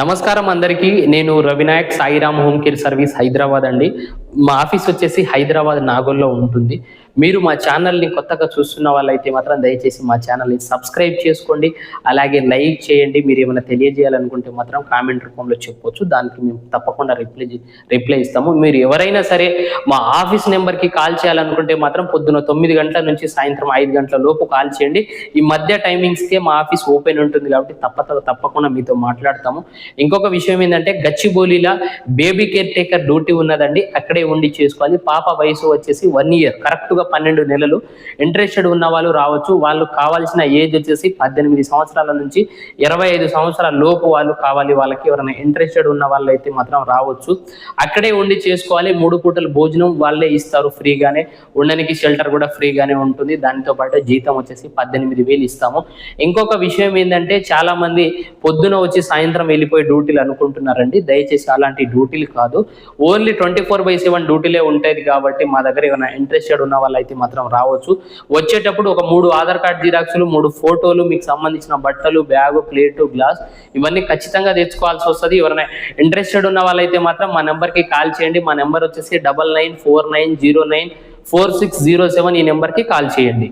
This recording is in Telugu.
నమస్కారం అందరికీ. నేను Ravinayak Sairam home care service Hyderabad అండి. మా ఆఫీస్ వచ్చేసి హైదరాబాద్ నాగోల్లో ఉంటుంది. మీరు మా ఛానల్ని కొత్తగా చూస్తున్న వాళ్ళైతే మాత్రం దయచేసి మా ఛానల్ని సబ్స్క్రైబ్ చేసుకోండి. అలాగే లైక్ చేయండి. మీరు ఏమైనా తెలియజేయాలనుకుంటే మాత్రం కామెంట్ రూపంలో చెప్పొచ్చు. దానికి మేము తప్పకుండా రిప్లై రిప్లై ఇస్తాము. మీరు ఎవరైనా సరే మా ఆఫీస్ నెంబర్కి కాల్ చేయాలనుకుంటే మాత్రం పొద్దున తొమ్మిది గంటల నుంచి సాయంత్రం ఐదు గంటల లోపు కాల్ చేయండి. ఈ మధ్య టైమింగ్స్కే మా ఆఫీస్ ఓపెన్ ఉంటుంది కాబట్టి తప్ప తప్పకుండా మీతో మాట్లాడతాము. ఇంకొక విషయం ఏంటంటే గచ్చిబౌలిలా బేబీ కేర్ టేకర్ డ్యూటీ ఉన్నదండి. అక్కడే ఉండి చేసుకోవాలి. పాప వయసు వచ్చేసి వన్ ఇయర్. కరెక్ట్గా పన్నెండు నెలలు ఇంట్రెస్టెడ్ ఉన్న వాళ్ళు రావచ్చు. వాళ్ళు కావాల్సిన ఏజ్ వచ్చేసి పద్దెనిమిది సంవత్సరాల నుంచి ఇరవై ఐదు సంవత్సరాల లోపు వాళ్ళు కావాలి. వాళ్ళకి ఎవరైనా ఇంట్రెస్టెడ్ ఉన్న వాళ్ళు అయితే మాత్రం రావచ్చు. అక్కడే ఉండి చేసుకోవాలి. మూడు పూటల భోజనం వాళ్ళే ఇస్తారు ఫ్రీగానే. ఉండడానికి షెల్టర్ కూడా ఫ్రీగానే ఉంటుంది. దానితో పాటు జీతం వచ్చేసి పద్దెనిమిది వేలు ఇస్తాము. ఇంకొక విషయం ఏంటంటే చాలా మంది పొద్దున వచ్చి సాయంత్రం వెళ్ళిపోయి డ్యూటీలు అనుకుంటున్నారండి. దయచేసి అలాంటి డ్యూటీలు కాదు. Only twenty four by seven డ్యూటీలే ఉంటుంది కాబట్టి మా దగ్గర ఏమైనా ఇంట్రెస్టెడ్ ఉన్న వాళ్ళు అయితే మాత్రం రావచ్చు. వచ్చేటప్పుడు ఒక మూడు ఆధార్ కార్డ్ జిరాక్స్లు మూడు ఫోటోలు మీకు సంబంధించిన బట్టలు బ్యాగు ప్లేటు గ్లాస్ ఇవన్నీ ఖచ్చితంగా తెచ్చుకోవాల్సి వస్తుంది. ఎవరైనా ఇంట్రెస్టెడ్ ఉన్న వాళ్ళైతే మాత్రం మా నెంబర్కి కాల్ చేయండి. మా నెంబర్ వచ్చేసి double nine four nine zero nine four six zero seven ఈ నెంబర్కి కాల్ చేయండి.